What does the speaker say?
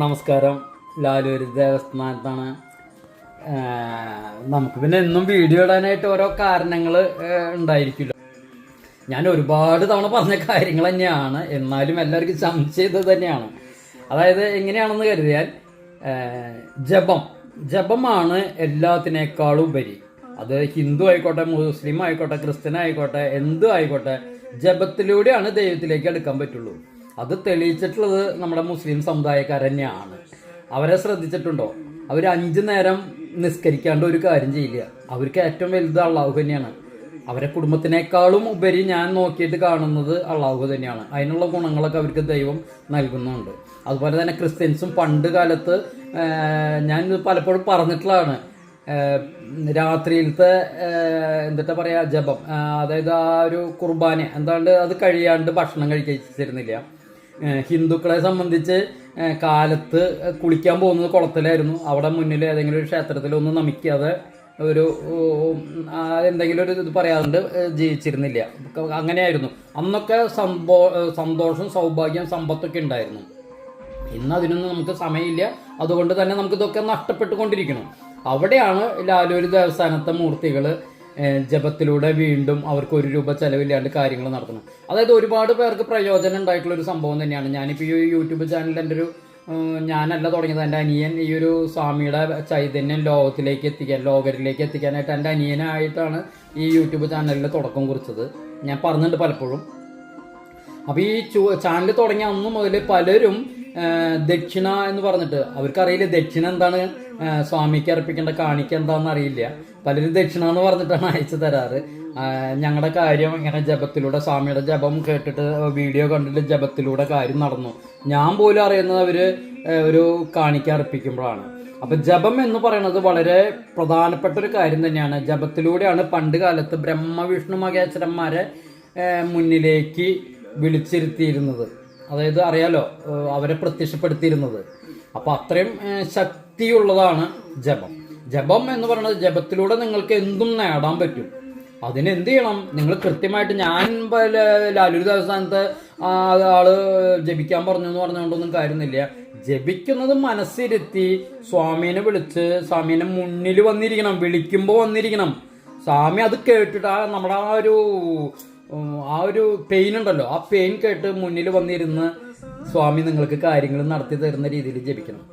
നമസ്കാരം. ലാലൂര് ദേവസ്ഥാനത്താണ്. നമുക്ക് പിന്നെ എന്നും വീഡിയോ ഇടാനായിട്ട് ഓരോ കാരണങ്ങൾ ഉണ്ടായിരിക്കില്ല ഞാൻ ഒരുപാട് തവണ പറഞ്ഞ കാര്യങ്ങൾ തന്നെയാണ്. എന്നാലും എല്ലാവർക്കും സംശയം തന്നെയാണ്. അതായത് എങ്ങനെയാണെന്ന് കരുതിയാൽ ജപം. ജപമാണ് എല്ലാത്തിനേക്കാളും ഉപരി. അത് ഹിന്ദു ആയിക്കോട്ടെ മുസ്ലിം ആയിക്കോട്ടെ ക്രിസ്ത്യൻ ആയിക്കോട്ടെ എന്തു ആയിക്കോട്ടെ ജപത്തിലൂടെയാണ് ദൈവത്തിലേക്ക് എടുക്കാൻ പറ്റുള്ളൂ. അത് തെളിയിച്ചിട്ടുള്ളത് നമ്മുടെ മുസ്ലിം സമുദായക്കാർ തന്നെയാണ്. അവരെ ശ്രദ്ധിച്ചിട്ടുണ്ടോ? അവർ അഞ്ചു നേരം നിസ്കരിക്കാണ്ട് ഒരു കാര്യം ചെയ്യില്ല. അവർക്ക് ഏറ്റവും വലുത് അള്ളാഹു തന്നെയാണ്. അവരെ കുടുംബത്തിനേക്കാളും ഉപരി ഞാൻ നോക്കിയിട്ട് കാണുന്നത് അള്ളാഹു തന്നെയാണ്. അതിനുള്ള ഗുണങ്ങളൊക്കെ അവർക്ക് ദൈവം നൽകുന്നുണ്ട്. അതുപോലെ തന്നെ ക്രിസ്ത്യൻസും പണ്ട് കാലത്ത് ഞാൻ പലപ്പോഴും പറഞ്ഞിട്ടുള്ളതാണ്. രാത്രിയിലത്തെ എന്താ പറയുക ജപം. അതായത് ആ ഒരു കുർബാന. എന്താണ്ട് അത് കഴിയാണ്ട് ഭക്ഷണം കഴിച്ചിരുന്നില്ല. ഏഹ് ഹിന്ദുക്കളെ സംബന്ധിച്ച് കാലത്ത് കുളിക്കാൻ പോകുന്നത് കുളത്തിലായിരുന്നു. അവിടെ മുന്നിൽ ഏതെങ്കിലും ഒരു ക്ഷേത്രത്തിലൊന്നും നമിക്കാതെ ഒരു എന്തെങ്കിലും ഒരു ഇത് പറയാറുണ്ട് ജീവിച്ചിരുന്നില്ല. അങ്ങനെയായിരുന്നു. അന്നൊക്കെ സംഭോ സന്തോഷം സൗഭാഗ്യം സമ്പത്തൊക്കെ ഉണ്ടായിരുന്നു. ഇന്ന് അതിനൊന്നും നമുക്ക് സമയമില്ല. അതുകൊണ്ട് തന്നെ നമുക്ക് ഇതൊക്കെ നഷ്ടപ്പെട്ടുകൊണ്ടിരിക്കണം. അവിടെയാണ് ലാലൂര് ദേവസ്ഥാനത്തെ മൂർത്തികൾ ജപത്തിലൂടെ വീണ്ടും അവർക്ക് ഒരു രൂപ ചെലവില്ലാണ്ട് കാര്യങ്ങൾ നടത്തണം. അതായത് ഒരുപാട് പേർക്ക് പ്രയോജനം ഉണ്ടായിട്ടുള്ള ഒരു സംഭവം തന്നെയാണ്. ഞാനിപ്പോൾ ഈ യൂട്യൂബ് ചാനലിൽ എന്റെ ഒരു ഞാനല്ല തുടങ്ങിയത്. എന്റെ അനിയൻ ഈ ഒരു സ്വാമിയുടെ ചൈതന്യം ലോകത്തിലേക്ക് എത്തിക്കാൻ ലോകരിലേക്ക് എത്തിക്കാനായിട്ട് എന്റെ അനിയനായിട്ടാണ് ഈ യൂട്യൂബ് ചാനലിൽ തുടക്കം കുറിച്ചത്. ഞാൻ പറഞ്ഞിട്ടുണ്ട് പലപ്പോഴും. അപ്പോൾ ഈ ചാനൽ തുടങ്ങിയ അന്ന് മുതൽ പലരും ദക്ഷിണ എന്ന് പറഞ്ഞിട്ട് അവർക്കറിയില്ല ദക്ഷിണ എന്താണ്? സ്വാമിക്ക് അർപ്പിക്കേണ്ട കാണിക്ക എന്താണെന്ന് അറിയില്ല. പലരും ദക്ഷിണ എന്ന് പറഞ്ഞിട്ടാണ് അയച്ചു തരാറ്. ഞങ്ങളുടെ കാര്യം ഇങ്ങനെ ജപത്തിലൂടെ സ്വാമിയുടെ ജപം കേട്ടിട്ട് വീഡിയോ കണ്ടിട്ട് ജപത്തിലൂടെ കാര്യം നടന്നു. ഞാൻ പോലും അറിയുന്നത് അവർ ഒരു കാണിക്ക അർപ്പിക്കുമ്പോഴാണ്. അപ്പൊ ജപം എന്ന് പറയുന്നത് വളരെ പ്രധാനപ്പെട്ട ഒരു കാര്യം തന്നെയാണ്. ജപത്തിലൂടെയാണ് പണ്ട് കാലത്ത് ബ്രഹ്മവിഷ്ണു മഹേശ്വരന്മാരെ മുന്നിലേക്ക് വിളിച്ചിരുത്തിയിരുന്നത്. അതായത് അറിയാലോ അവരെ പ്രത്യക്ഷപ്പെടുത്തിയിരുന്നത്. അപ്പൊ അത്രയും ശക്തിയുള്ളതാണ് ജപം. ജപം എന്ന് പറയുന്നത് ജപത്തിലൂടെ നിങ്ങൾക്ക് എന്തും നേടാൻ പറ്റും. അതിനെന്ത് ചെയ്യണം? നിങ്ങൾ കൃത്യമായിട്ട് ഞാൻ ലാലൂരി ദേവസ്ഥാനത്ത് ആൾ ജപിക്കാൻ പറഞ്ഞു എന്ന് പറഞ്ഞുകൊണ്ടൊന്നും കാര്യമൊന്നുമില്ല ജപിക്കുന്നത് മനസ്സിരുത്തി സ്വാമീനെ വിളിച്ച് സ്വാമീനെ മുന്നിൽ വന്നിരിക്കണം വിളിക്കുമ്പോൾ വന്നിരിക്കണം. സ്വാമി അത് കേട്ടിട്ട് ആ നമ്മുടെ ആ ഒരു ആ ഒരു പെയിൻ ഉണ്ടല്ലോ. ആ പെയിൻ കേട്ട് മുന്നിൽ വന്നിരുന്ന് സ്വാമി നിങ്ങൾക്ക് കാര്യങ്ങൾ നടത്തി തരുന്ന രീതിയിൽ ജപിക്കണം.